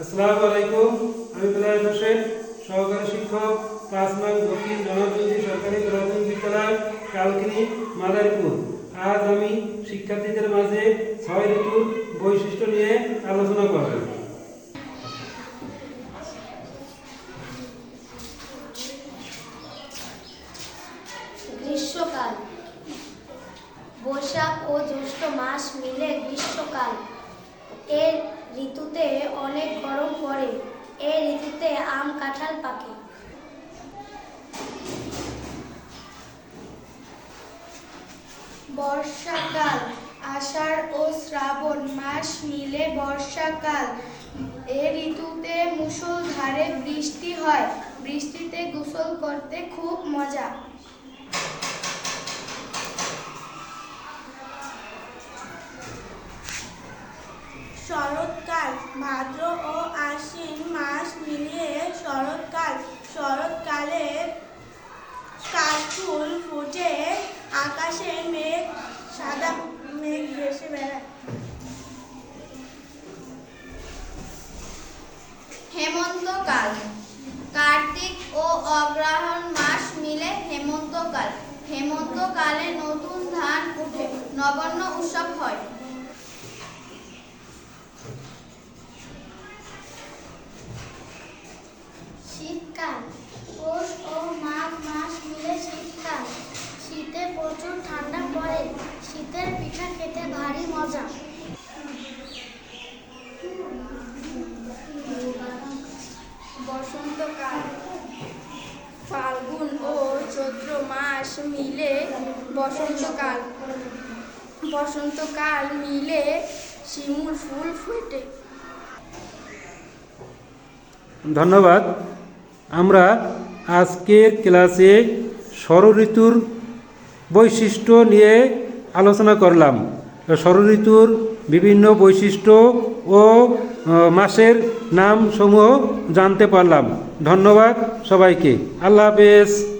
আসসালামু আলাইকুম, আমি বেলায়েত হোসেন, সহকারী শিক্ষক নং দক্ষিণ জনপ্রতি সরকারি প্রাথমিক বিদ্যালয়, কালকিনি, মাদারীপুর। আজ আমি শিক্ষার্থীদের মাঝে ছয় ঋতুর বৈশিষ্ট্য নিয়ে আলোচনা করব। গ্রীষ্মকাল। বৈশাখ ও জ্যৈষ্ঠ মাস মিলে গ্রীষ্মকাল। এর ঋতুতে অনেক গরম পড়ে। এই ঋতুতে আম কাঁঠাল পাকে। বর্ষাকাল, আষাঢ় ও শ্রাবণ মাস মিলে বর্ষাকাল। এ ঋতুতে মুষলধারে বৃষ্টি হয়। বৃষ্টিতে গোসল করতে খুব মজা। শরৎকাল, ভাদ্র ও আশ্বিন মাস মিলিয়ে শরৎকাল, শরৎকালে কাশফুল ফুটে, আকাশে মেঘ, সাদা মেঘ ভেসে বেড়ায়। হেমন্তকাল, কার্তিক ও অগ্রহায়ণ মাস মিলে হেমন্তকাল। হেমন্তকালে নতুন ধান উঠে, নবান্ন উৎসব হয় শীতকাল পৌষ ও মাঘ মাস মিলে শীতকাল শীতে প্রচুর ঠান্ডা পড়ে শীতের পিঠা খেতে ভারী মজা বসন্তকাল ফাল্গুন ও চৈত্র মাস মিলে বসন্তকাল। বসন্তকাল মিলে শিমুল ফুল ফোটে। ধন্যবাদ। আমরা আজকের ক্লাসে ঋতুর বৈশিষ্ট্য নিয়ে আলোচনা করলাম। ঋতুর বিভিন্ন বৈশিষ্ট্য ও মাসের নাম সমূহ জানতে পারলাম। ধন্যবাদ সবাইকে। আল্লাহ হাফেজ।